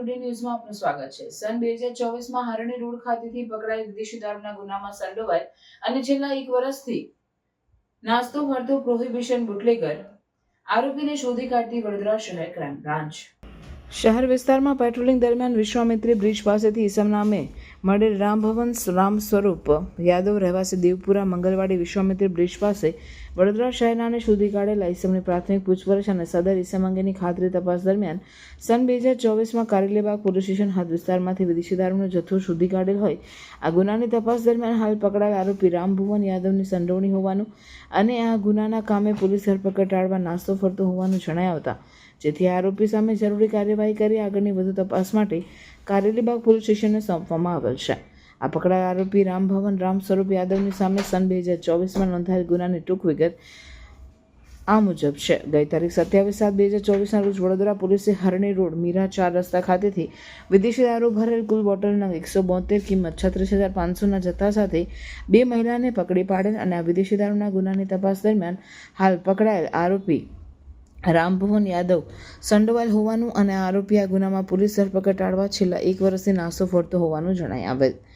Today ન્યૂઝમાં આપનું સ્વાગત છે. સન બે હજાર ચોવીસમાં હરણી રોડ ખાતેથી પકડાયેલ વિદેશી દારૂના ગુનામાં સંડોવાયેલ અને છેલ્લા એક વર્ષથી નાસ્તો મળતો પ્રોહિબિશન બુટલેગર આરોપીને શોધી કાઢતી વડોદરા શહેર ક્રાઇમ બ્રાન્ચ. શહેર વિસ્તારમાં પેટ્રોલિંગ દરમિયાન વિશ્વામિત્રી બ્રિજ પાસેથી ઈસમ નામે મળેલ રામભવન રામ સ્વરૂપ યાદવ રહેવાસી દેવપુરા મંગલવાડી વિશ્વામિત્રી બ્રિજ પાસે વડોદરા શહેરનાને શોધી કાઢેલા ઈસમની પ્રાથમિક પૂછપરછ અને સદર ઈસમ અંગેની ખાતરી તપાસ દરમિયાન સન બે હજાર ચોવીસમાં કારેલીબાગ પોલીસ સ્ટેશન હદ વિસ્તારમાંથી વિદેશી દારૂનો જથ્થો શોધી કાઢેલ હોય. આ ગુનાની તપાસ દરમિયાન હાલ પકડાયેલ આરોપી રામભુવન યાદવની સંડોવણી હોવાનું અને આ ગુનાના કામે પોલીસ ધરપકડ ટાળવા નાસ્તો ફરતો હોવાનું જણાય આવતા. જેથી આરોપી સામે જરૂરી કાર્યવાહી કરી આગળની વધુ તપાસ માટે કારેલીબાગ પોલીસ સ્ટેશનને સોંપવામાં આવેલ છે. આ પકડાયેલ આરોપી રામભવન રામ સ્વરૂપ યાદવની સામે સન બે હજાર ચોવીસમાં નોંધાયેલ ગુનાની ટૂંક વિગત આ મુજબ છે. ગઈ તારીખ સત્યાવીસ સાત બે હજાર ચોવીસના રોજ વડોદરા પોલીસે હરણી રોડ, મીરા ચાર રસ્તા ખાતેથી વિદેશી દારૂ ભરેલ કુલ બોટલના એકસો બોતેર કિંમત છત્રીસ હજાર પાંચસોના જથ્થા સાથે બે મહિલાને પકડી પાડેલ અને આ વિદેશી દારૂના ગુનાની તપાસ દરમિયાન હાલ પકડાયેલ આરોપી રામભુવન યાદવ સંડોવાલ હોવાનું અને આરોપી આ ગુનામાં પોલીસ ધરપકડ ટાળવા છેલ્લા એક વર્ષથી નાસો ફોડતો હોવાનું જણાઈ આવેલ.